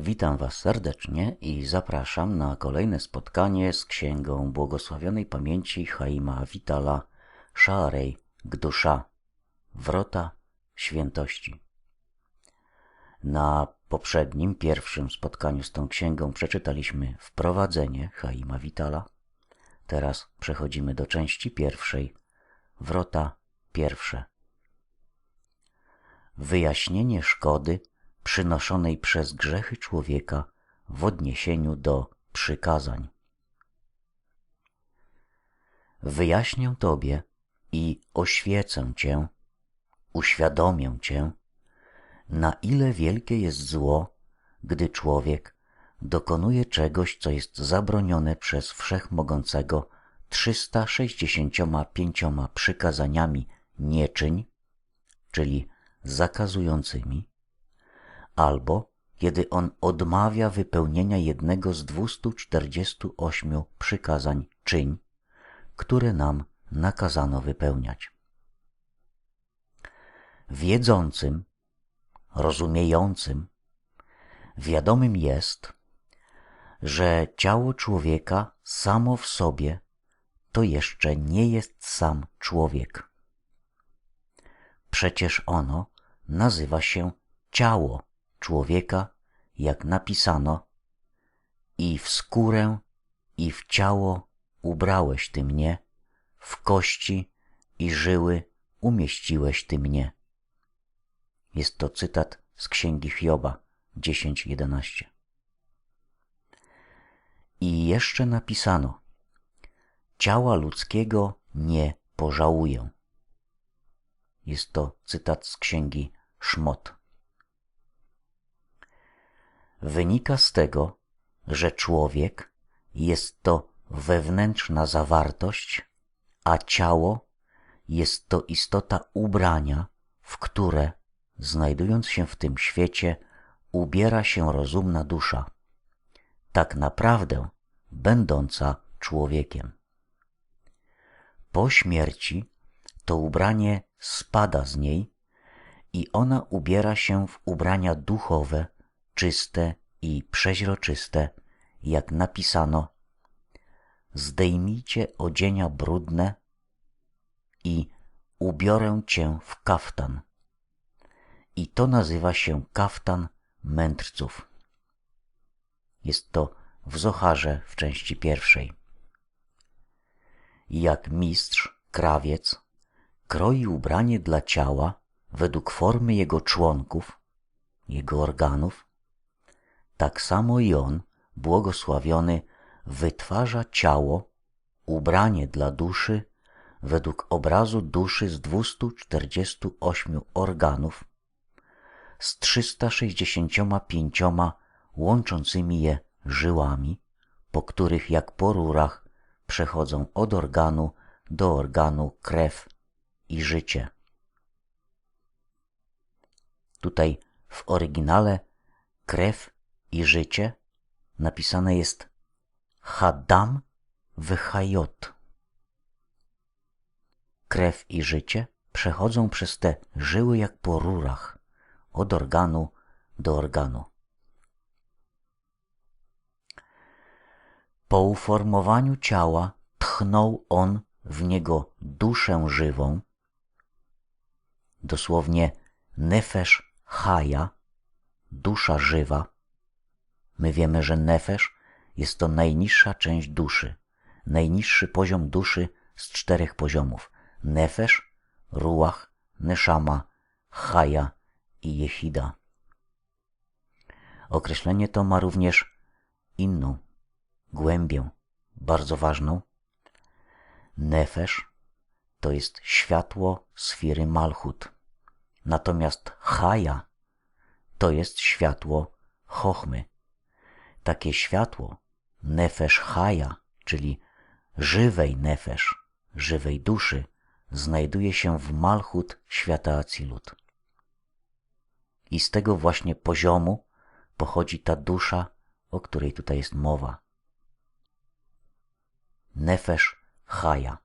Witam Was serdecznie i zapraszam na kolejne spotkanie z księgą błogosławionej pamięci Chaima Vitala Szaarej Gdusza Wrota Świętości. Na poprzednim, pierwszym spotkaniu z tą księgą przeczytaliśmy wprowadzenie Chaima Vitala. Teraz przechodzimy do części pierwszej, wrota pierwsze. Wyjaśnienie szkody przynoszonej przez grzechy człowieka w odniesieniu do przykazań. Wyjaśnię Tobie i oświecę Cię, uświadomię Cię, na ile wielkie jest zło, gdy człowiek dokonuje czegoś, co jest zabronione przez Wszechmogącego 365 przykazaniami nie czyń, czyli zakazującymi, albo kiedy on odmawia wypełnienia jednego z 248 przykazań czyń, które nam nakazano wypełniać. Wiedzącym, rozumiejącym, wiadomym jest, że ciało człowieka samo w sobie to jeszcze nie jest sam człowiek. Przecież ono nazywa się ciało człowieka, jak napisano, i w skórę i w ciało ubrałeś ty mnie, w kości i żyły umieściłeś ty mnie. Jest to cytat z księgi Hioba 10:11. I jeszcze napisano: Ciała ludzkiego nie pożałuję. Jest to cytat z księgi Szmot. Wynika z tego, że człowiek jest to wewnętrzna zawartość, a ciało jest to istota ubrania, w które, znajdując się w tym świecie, ubiera się rozumna dusza, tak naprawdę będąca człowiekiem. Po śmierci to ubranie spada z niej i ona ubiera się w ubrania duchowe, czyste i przeźroczyste, jak napisano: Zdejmijcie odzienia brudne i ubiorę cię w kaftan. I to nazywa się kaftan mędrców. Jest to w Zocharze w części pierwszej. Jak mistrz, krawiec, kroi ubranie dla ciała według formy jego członków, jego organów, tak samo i on, błogosławiony, wytwarza ciało, ubranie dla duszy według obrazu duszy z 248 organów, z 365 łączącymi je żyłami, po których jak po rurach przechodzą od organu do organu krew i życie. Tutaj w oryginale krew i życie napisane jest Hadam wychajot. Krew i życie przechodzą przez te żyły jak po rurach, od organu do organu. Po uformowaniu ciała tchnął on w niego duszę żywą, dosłownie nefesz haja, dusza żywa. My wiemy, że nefesz jest to najniższa część duszy, najniższy poziom duszy z czterech poziomów. Nefesz, ruach, neszama, haja i jehida. Określenie to ma również inną głębię, bardzo ważną. Nefesz to jest światło sfiry Malchut, natomiast Haja to jest światło Chochmy. Takie światło, Nefesz Haja, czyli żywej Nefesz, żywej duszy, znajduje się w Malchut świata Acilut. I z tego właśnie poziomu pochodzi ta dusza, o której tutaj jest mowa. Nefesz Haja.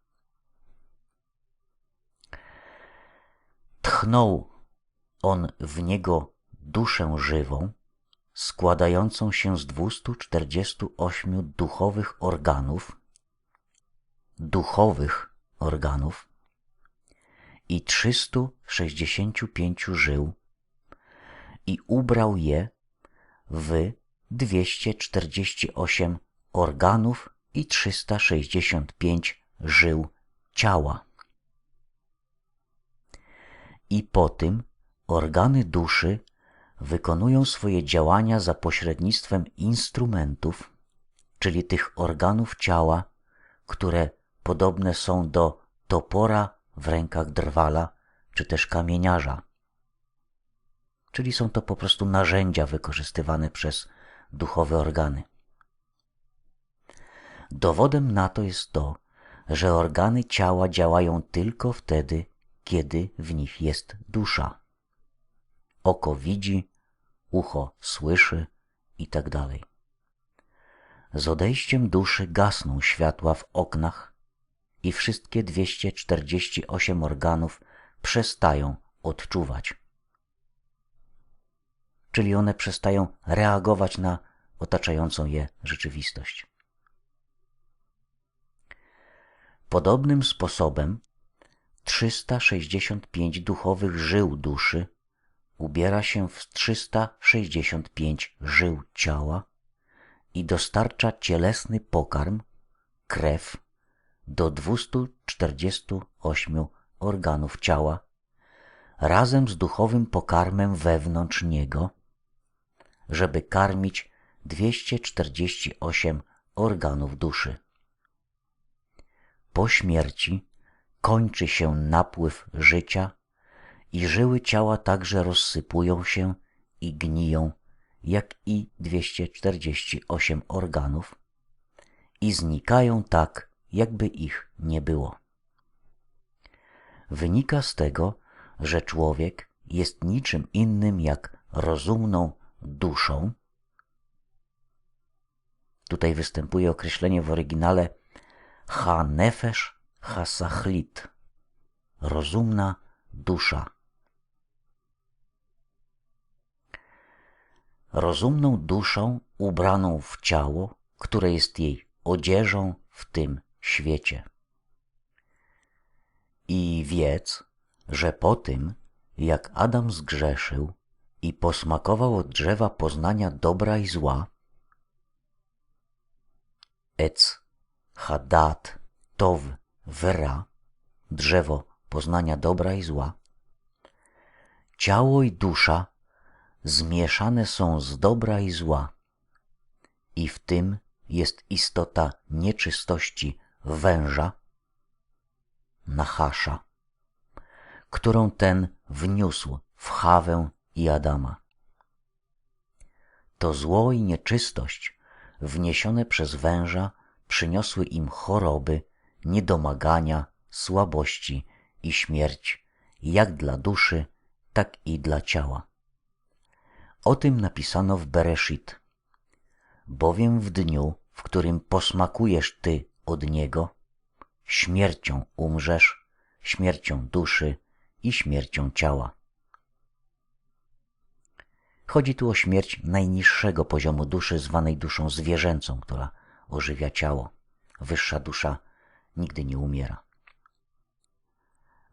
Tchnął on w niego duszę żywą, składającą się z 248 duchowych organów, duchowych organów i 365 żył i ubrał je w 248 organów i 365 żył ciała. I po tym organy duszy wykonują swoje działania za pośrednictwem instrumentów, czyli tych organów ciała, które podobne są do topora w rękach drwala czy też kamieniarza. Czyli są to po prostu narzędzia wykorzystywane przez duchowe organy. Dowodem na to jest to, że organy ciała działają tylko wtedy, kiedy w nich jest dusza. Oko widzi, ucho słyszy i tak dalej. Z odejściem duszy gasną światła w oknach i wszystkie 248 organów przestają odczuwać. Czyli one przestają reagować na otaczającą je rzeczywistość. Podobnym sposobem 365 duchowych żył duszy ubiera się w 365 żył ciała i dostarcza cielesny pokarm, krew, do 248 organów ciała, razem z duchowym pokarmem wewnątrz niego, żeby karmić 248 organów duszy. Po śmierci kończy się napływ życia i żyły ciała także rozsypują się i gniją, jak i 248 organów, i znikają tak, jakby ich nie było. Wynika z tego, że człowiek jest niczym innym jak rozumną duszą. Tutaj występuje określenie w oryginale ha-nefesh ha-sachlit, rozumna dusza. Rozumną duszą ubraną w ciało, które jest jej odzieżą w tym świecie. I wiedz, że po tym, jak Adam zgrzeszył i posmakował od drzewa poznania dobra i zła, ec, hadat, tov, vera, drzewo poznania dobra i zła, ciało i dusza zmieszane są z dobra i zła. I w tym jest istota nieczystości węża, Nachasza, którą ten wniósł w Hawę i Adama. To zło i nieczystość wniesione przez węża przyniosły im choroby, niedomagania, słabości i śmierć, jak dla duszy, tak i dla ciała. O tym napisano w Bereshit. Bowiem w dniu, w którym posmakujesz ty od niego, śmiercią umrzesz, śmiercią duszy i śmiercią ciała. Chodzi tu o śmierć najniższego poziomu duszy, zwanej duszą zwierzęcą, która ożywia ciało. Wyższa dusza nigdy nie umiera.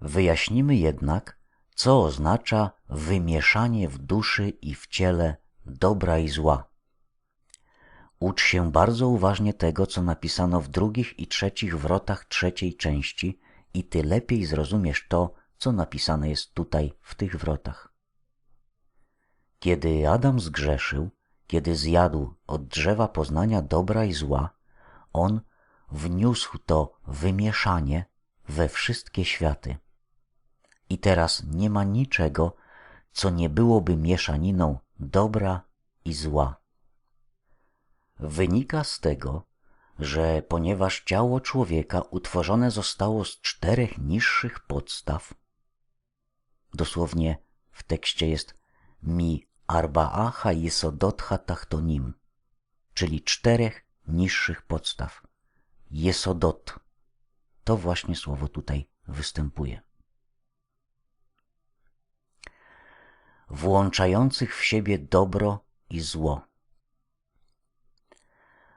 Wyjaśnimy jednak, co oznacza wymieszanie w duszy i w ciele dobra i zła. Ucz się bardzo uważnie tego, co napisano w drugich i trzecich wrotach trzeciej części i ty lepiej zrozumiesz to, co napisane jest tutaj w tych wrotach. Kiedy Adam zgrzeszył, kiedy zjadł od drzewa poznania dobra i zła, on wniósł to wymieszanie we wszystkie światy. I teraz nie ma niczego, co nie byłoby mieszaniną dobra i zła. Wynika z tego, że ponieważ ciało człowieka utworzone zostało z czterech niższych podstaw, dosłownie w tekście jest mi arba'acha jesodotcha tachtonim, czyli czterech niższych podstaw. Jesodot. To właśnie słowo tutaj występuje. Włączających w siebie dobro i zło.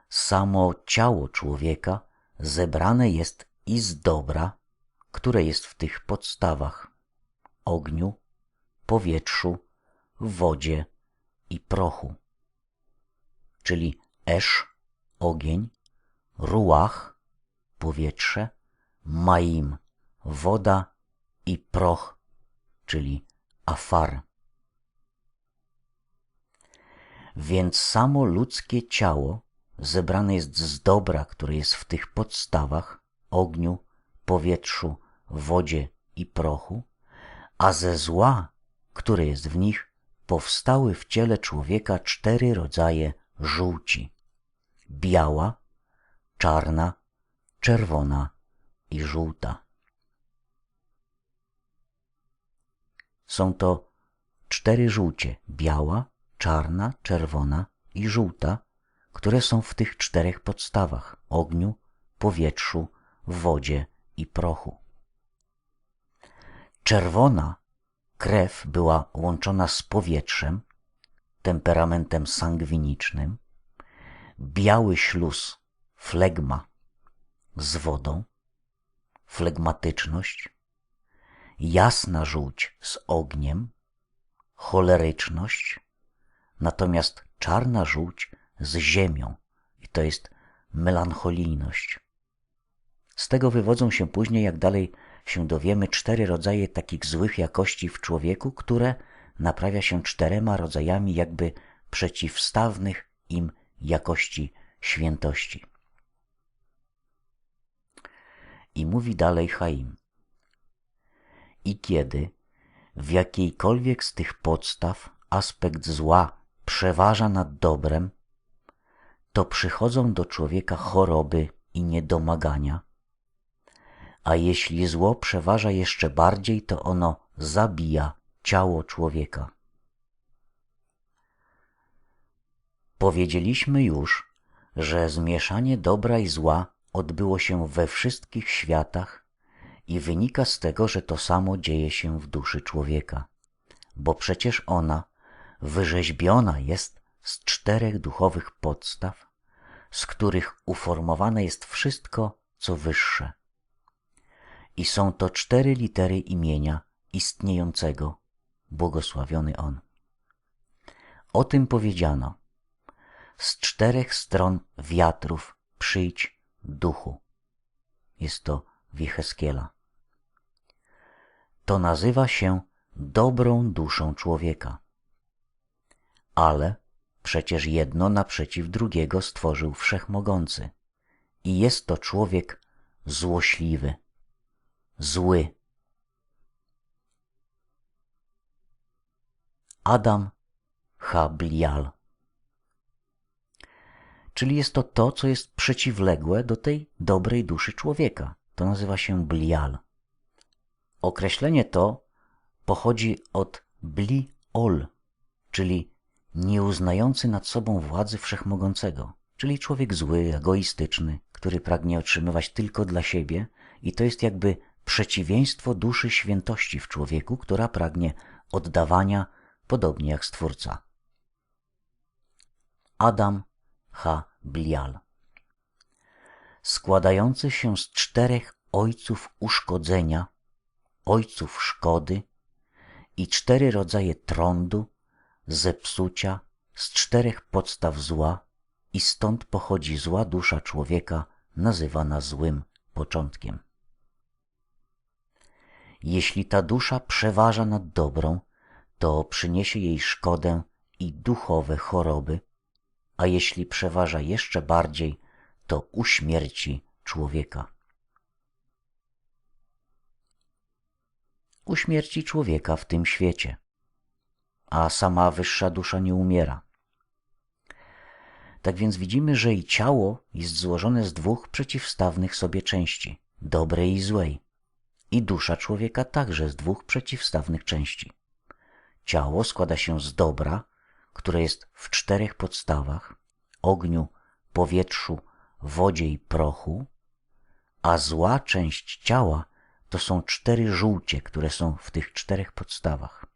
Samo ciało człowieka zebrane jest i z dobra, które jest w tych podstawach ogniu, powietrzu, wodzie i prochu, czyli esz, ogień, ruach, powietrze, maim, woda i proch, czyli afar. Więc samo ludzkie ciało zebrane jest z dobra, które jest w tych podstawach ogniu, powietrzu, wodzie i prochu, a ze zła, które jest w nich, powstały w ciele człowieka cztery rodzaje żółci: biała, czarna, czerwona i żółta. Są to cztery żółcie: biała, czarna, czerwona i żółta, które są w tych czterech podstawach ogniu, powietrzu, wodzie i prochu. Czerwona krew była łączona z powietrzem, temperamentem sangwinicznym, biały śluz, flegma, z wodą, flegmatyczność, jasna żółć z ogniem, choleryczność, natomiast czarna żółć z ziemią i to jest melancholijność. Z tego wywodzą się później, jak dalej się dowiemy, cztery rodzaje takich złych jakości w człowieku, które naprawia się czterema rodzajami jakby przeciwstawnych im jakości świętości. I mówi dalej Chaim. I kiedy w jakiejkolwiek z tych podstaw aspekt zła przeważa nad dobrem, to przychodzą do człowieka choroby i niedomagania. A jeśli zło przeważa jeszcze bardziej, to ono zabija ciało człowieka. Powiedzieliśmy już, że zmieszanie dobra i zła odbyło się we wszystkich światach i wynika z tego, że to samo dzieje się w duszy człowieka, bo przecież ona wyrzeźbiona jest z czterech duchowych podstaw, z których uformowane jest wszystko, co wyższe. I są to cztery litery imienia istniejącego, błogosławiony On. O tym powiedziano. Z czterech stron wiatrów przyjdź duchu. Jest to Wicheskiela. To nazywa się dobrą duszą człowieka. Ale przecież jedno naprzeciw drugiego stworzył Wszechmogący. I jest to człowiek złośliwy, zły. Adam Hablial czyli jest to to, co jest przeciwległe do tej dobrej duszy człowieka. To nazywa się blial. Określenie to pochodzi od bli-ol, czyli nieuznający nad sobą władzy wszechmogącego, czyli człowiek zły, egoistyczny, który pragnie otrzymywać tylko dla siebie i to jest jakby przeciwieństwo duszy świętości w człowieku, która pragnie oddawania, podobnie jak Stwórca. Adam ha Blial. Składający się z czterech ojców uszkodzenia, ojców szkody i cztery rodzaje trądu, zepsucia, z czterech podstaw zła i stąd pochodzi zła dusza człowieka nazywana złym początkiem. Jeśli ta dusza przeważa nad dobrą, to przyniesie jej szkodę i duchowe choroby, a jeśli przeważa jeszcze bardziej, to uśmierci człowieka. Uśmierci człowieka w tym świecie, a sama wyższa dusza nie umiera. Tak więc widzimy, że i ciało jest złożone z dwóch przeciwstawnych sobie części, dobrej i złej, i dusza człowieka także z dwóch przeciwstawnych części. Ciało składa się z dobra, które jest w czterech podstawach ogniu, powietrzu, wodzie i prochu, a zła część ciała to są cztery żółcie, które są w tych czterech podstawach.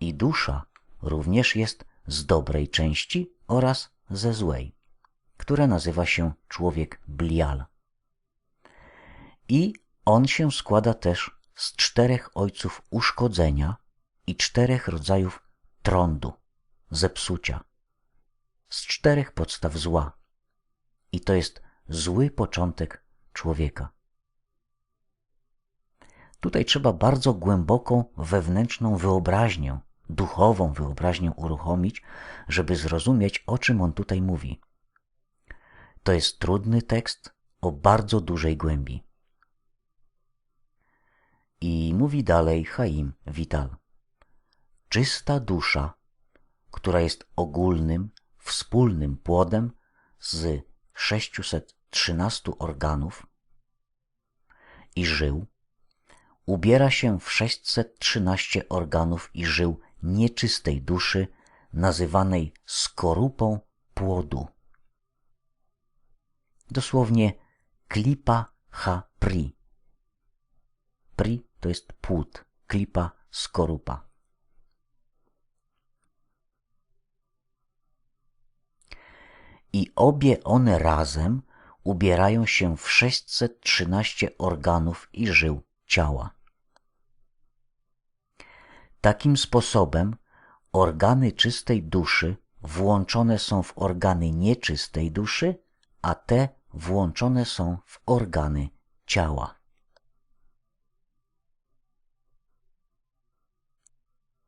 I dusza również jest z dobrej części oraz ze złej, które nazywa się człowiek Blial. I on się składa też z czterech ojców uszkodzenia i czterech rodzajów trądu, zepsucia, z czterech podstaw zła. I to jest zły początek człowieka. Tutaj trzeba bardzo głęboką wewnętrzną wyobraźnię, duchową wyobraźnię uruchomić, żeby zrozumieć, o czym on tutaj mówi. To jest trudny tekst o bardzo dużej głębi. I mówi dalej Chaim Vital. Czysta dusza, która jest ogólnym, wspólnym płodem z 613 organów i żył, ubiera się w 613 organów i żył nieczystej duszy, nazywanej skorupą płodu. Dosłownie klipa ha pri. Pri to jest płód, klipa skorupa. I obie one razem ubierają się w 613 organów i żył ciała. Takim sposobem organy czystej duszy włączone są w organy nieczystej duszy, a te włączone są w organy ciała.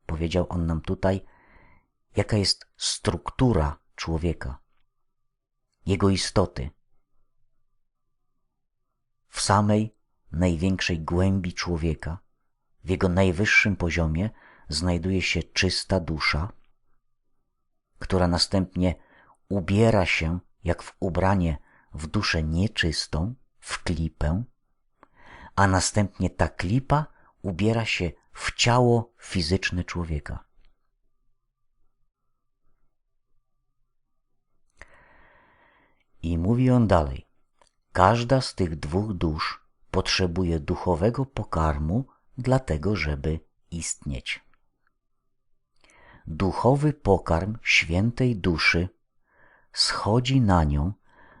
Powiedział on nam tutaj, jaka jest struktura człowieka, jego istoty. W samej największej głębi człowieka, w jego najwyższym poziomie, znajduje się czysta dusza, która następnie ubiera się jak w ubranie w duszę nieczystą, w klipę, a następnie ta klipa ubiera się w ciało fizyczne człowieka. I mówi on dalej: Każda z tych dwóch dusz potrzebuje duchowego pokarmu, dlatego żeby istnieć. Duchowy pokarm świętej duszy schodzi na nią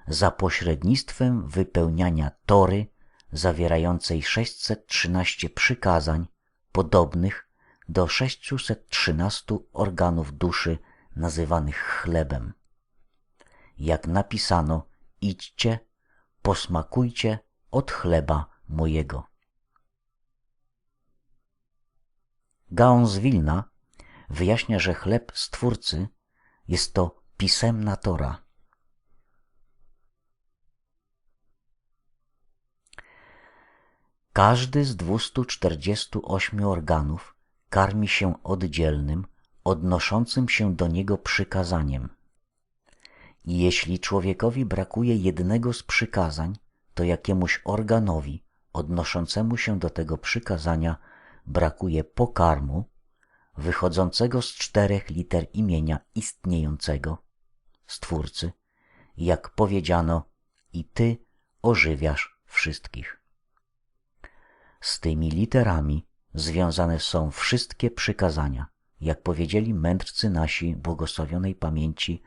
za pośrednictwem wypełniania tory zawierającej 613 przykazań podobnych do 613 organów duszy nazywanych chlebem. Jak napisano, idźcie, posmakujcie od chleba mojego. Gaon z Wilna wyjaśnia, że chleb Stwórcy jest to pisemna Tora. Każdy z 248 organów karmi się oddzielnym, odnoszącym się do niego przykazaniem. Jeśli człowiekowi brakuje jednego z przykazań, to jakiemuś organowi odnoszącemu się do tego przykazania brakuje pokarmu wychodzącego z czterech liter imienia istniejącego, Stwórcy, jak powiedziano, i Ty ożywiasz wszystkich. Z tymi literami związane są wszystkie przykazania, jak powiedzieli mędrcy nasi błogosławionej pamięci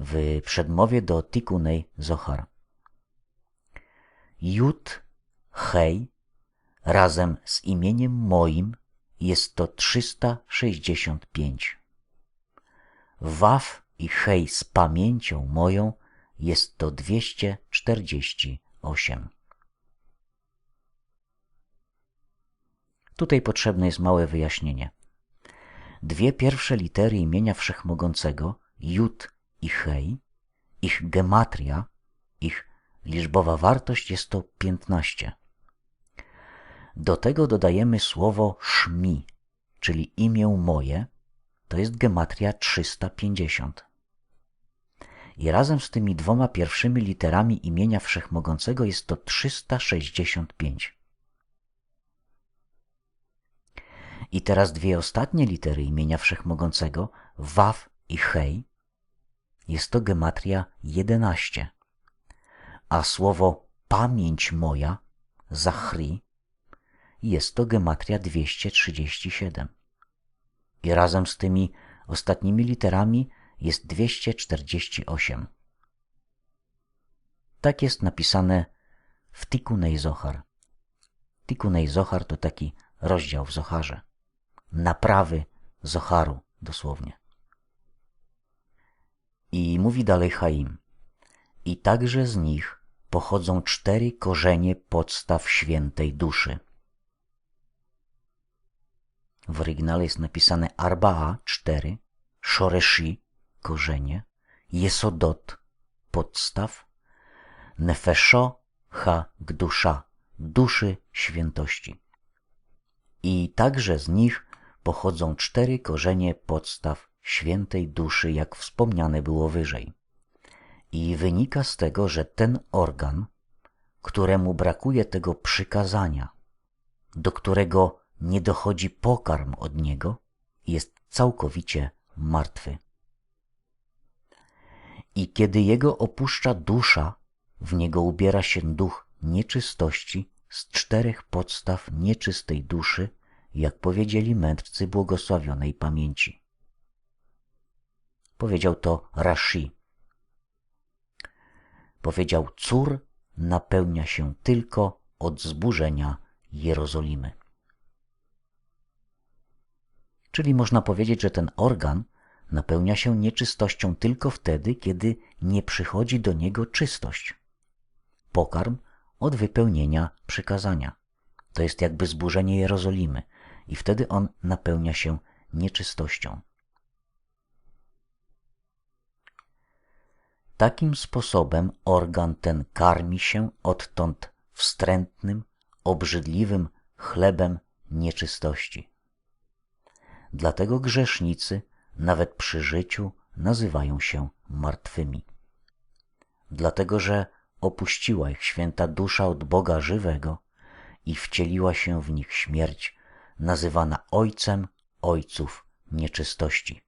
w przedmowie do Tikunej Zohar. Jud, Hej, razem z imieniem moim jest to 365. Waw i Hej z pamięcią moją jest to 248. Tutaj potrzebne jest małe wyjaśnienie. Dwie pierwsze litery imienia Wszechmogącego, Jud i Hej, ich gematria, ich liczbowa wartość jest to 15. Do tego dodajemy słowo szmi, czyli imię moje, to jest gematria 350. I razem z tymi dwoma pierwszymi literami imienia Wszechmogącego jest to 365. I teraz dwie ostatnie litery imienia Wszechmogącego, Waw i Hej, jest to gematria 11. A słowo pamięć moja, Zachri, jest to gematria 237. I razem z tymi ostatnimi literami jest 248. Tak jest napisane w Tikunej Zohar. Tikunej Zohar to taki rozdział w Zoharze. Naprawy Zoharu dosłownie. I mówi dalej Chaim. I także z nich pochodzą cztery korzenie podstaw świętej duszy. W oryginale jest napisane Arbaa, cztery, Shoreshi, korzenie, Jesodot, podstaw, Nefesho, Ha, gdusza, duszy świętości. I także z nich pochodzą cztery korzenie podstaw świętej duszy, jak wspomniane było wyżej. I wynika z tego, że ten organ, któremu brakuje tego przykazania, do którego nie dochodzi pokarm od niego, jest całkowicie martwy. I kiedy jego opuszcza dusza, w niego ubiera się duch nieczystości z czterech podstaw nieczystej duszy, jak powiedzieli mędrcy błogosławionej pamięci. Powiedział to Rashi. Powiedział, cór napełnia się tylko od zburzenia Jerozolimy. Czyli można powiedzieć, że ten organ napełnia się nieczystością tylko wtedy, kiedy nie przychodzi do niego czystość. Pokarm od wypełnienia przykazania. To jest jakby zburzenie Jerozolimy i wtedy on napełnia się nieczystością. Takim sposobem organ ten karmi się odtąd wstrętnym, obrzydliwym chlebem nieczystości. Dlatego grzesznicy nawet przy życiu nazywają się martwymi. Dlatego, że opuściła ich święta dusza od Boga żywego i wcieliła się w nich śmierć, nazywana Ojcem Ojców nieczystości.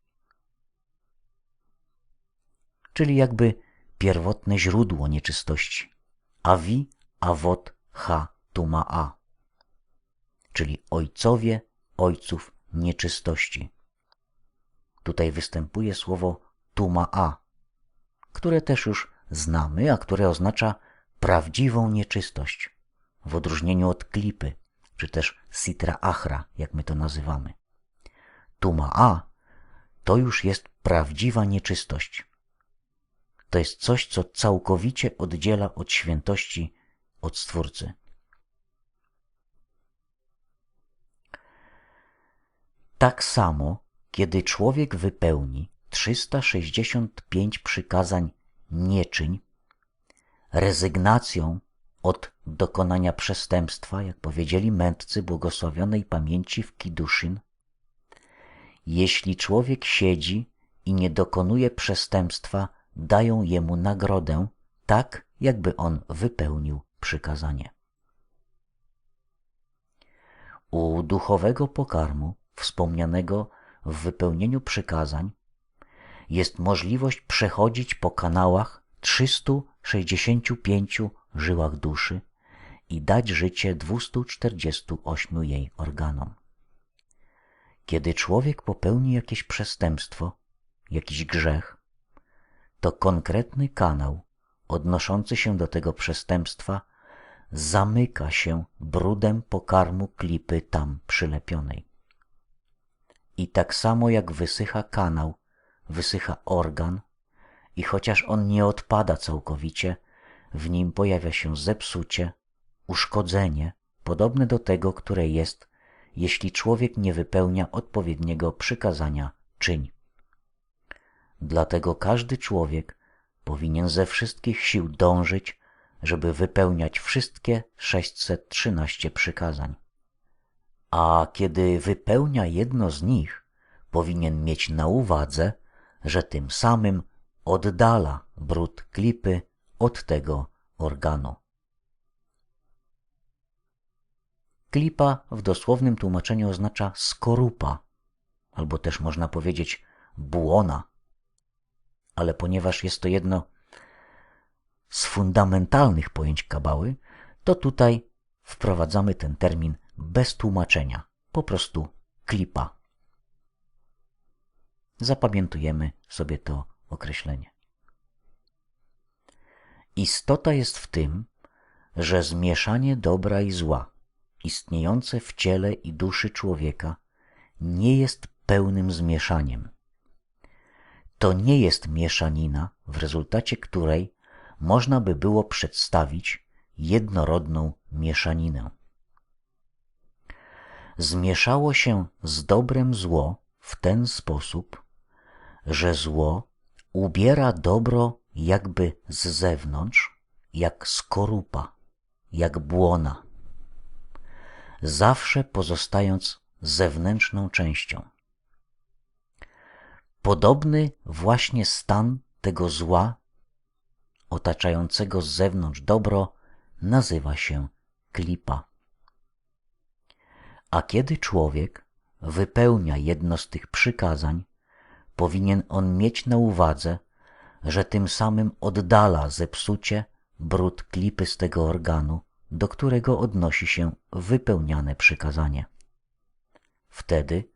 Czyli jakby pierwotne źródło nieczystości. Avi, Avot, Ha, Tuma, A. Czyli ojcowie ojców nieczystości. Tutaj występuje słowo Tuma, A, które też już znamy, a które oznacza prawdziwą nieczystość, w odróżnieniu od klipy, czy też sitra achra, jak my to nazywamy. Tuma a to już jest prawdziwa nieczystość. To jest coś, co całkowicie oddziela od świętości od Stwórcy. Tak samo, kiedy człowiek wypełni 365 przykazań nie czyń, rezygnacją od dokonania przestępstwa, jak powiedzieli mędrcy błogosławionej pamięci w Kiduszyn. Jeśli człowiek siedzi i nie dokonuje przestępstwa, dają jemu nagrodę, tak jakby on wypełnił przykazanie. U duchowego pokarmu, wspomnianego w wypełnieniu przykazań, jest możliwość przechodzić po kanałach 365 żyłach duszy i dać życie 248 jej organom. Kiedy człowiek popełni jakieś przestępstwo, jakiś grzech, to konkretny kanał odnoszący się do tego przestępstwa zamyka się brudem pokarmu klipy tam przylepionej. I tak samo jak wysycha kanał, wysycha organ i chociaż on nie odpada całkowicie, w nim pojawia się zepsucie, uszkodzenie, podobne do tego, które jest, jeśli człowiek nie wypełnia odpowiedniego przykazania czyń. Dlatego każdy człowiek powinien ze wszystkich sił dążyć, żeby wypełniać wszystkie 613 przykazań. A kiedy wypełnia jedno z nich, powinien mieć na uwadze, że tym samym oddala brud klipy od tego organu. Klipa w dosłownym tłumaczeniu oznacza skorupa, albo też można powiedzieć błona. Ale ponieważ jest to jedno z fundamentalnych pojęć kabały, to tutaj wprowadzamy ten termin bez tłumaczenia, po prostu klipa. Zapamiętujemy sobie to określenie. Istota jest w tym, że zmieszanie dobra i zła, istniejące w ciele i duszy człowieka, nie jest pełnym zmieszaniem. To nie jest mieszanina, w rezultacie której można by było przedstawić jednorodną mieszaninę. Zmieszało się z dobrem zło w ten sposób, że zło ubiera dobro jakby z zewnątrz, jak skorupa, jak błona, zawsze pozostając zewnętrzną częścią. Podobny właśnie stan tego zła otaczającego z zewnątrz dobro nazywa się klipa. A kiedy człowiek wypełnia jedno z tych przykazań, powinien on mieć na uwadze, że tym samym oddala zepsucie, brud klipy z tego organu, do którego odnosi się wypełniane przykazanie. Wtedy,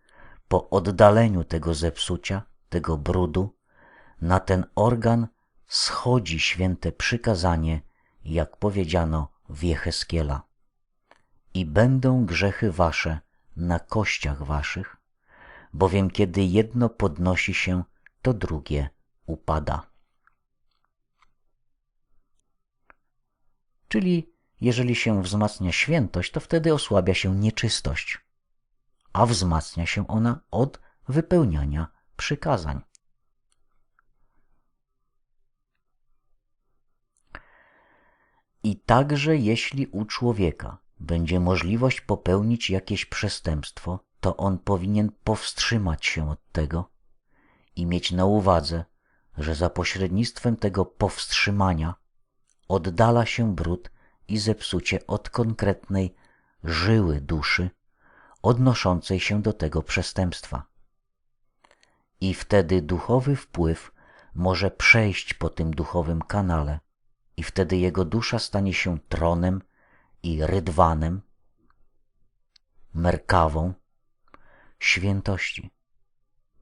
po oddaleniu tego zepsucia, tego brudu, na ten organ schodzi święte przykazanie, jak powiedziano w Jecheskiela. I będą grzechy wasze na kościach waszych, bowiem kiedy jedno podnosi się, to drugie upada. Czyli jeżeli się wzmacnia świętość, to wtedy osłabia się nieczystość, a wzmacnia się ona od wypełniania przykazań. I także jeśli u człowieka będzie możliwość popełnić jakieś przestępstwo, to on powinien powstrzymać się od tego i mieć na uwadze, że za pośrednictwem tego powstrzymania oddala się brud i zepsucie od konkretnej żyły duszy odnoszącej się do tego przestępstwa. I wtedy duchowy wpływ może przejść po tym duchowym kanale, i wtedy jego dusza stanie się tronem i rydwanem, merkawą świętości.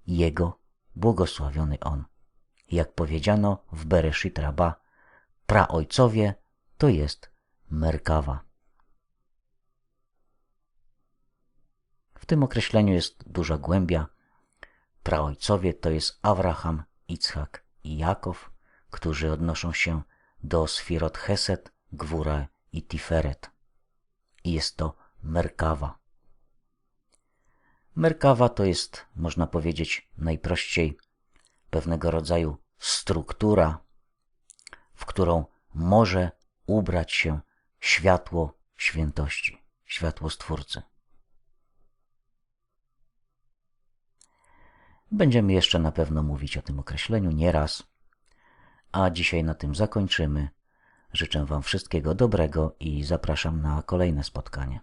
Jego błogosławiony On. Jak powiedziano w Bereshit Rabba, praojcowie to jest Merkawa. W tym określeniu jest duża głębia. Praojcowie to jest Abraham, Ichak i Jakow, którzy odnoszą się do Sfirot Hesed, Gwura i Tiferet. I jest to Merkawa. Merkawa to jest, można powiedzieć najprościej, pewnego rodzaju struktura, w którą może ubrać się światło świętości, światło Stwórcy. Będziemy jeszcze na pewno mówić o tym określeniu nieraz, a dzisiaj na tym zakończymy. Życzę Wam wszystkiego dobrego i zapraszam na kolejne spotkanie.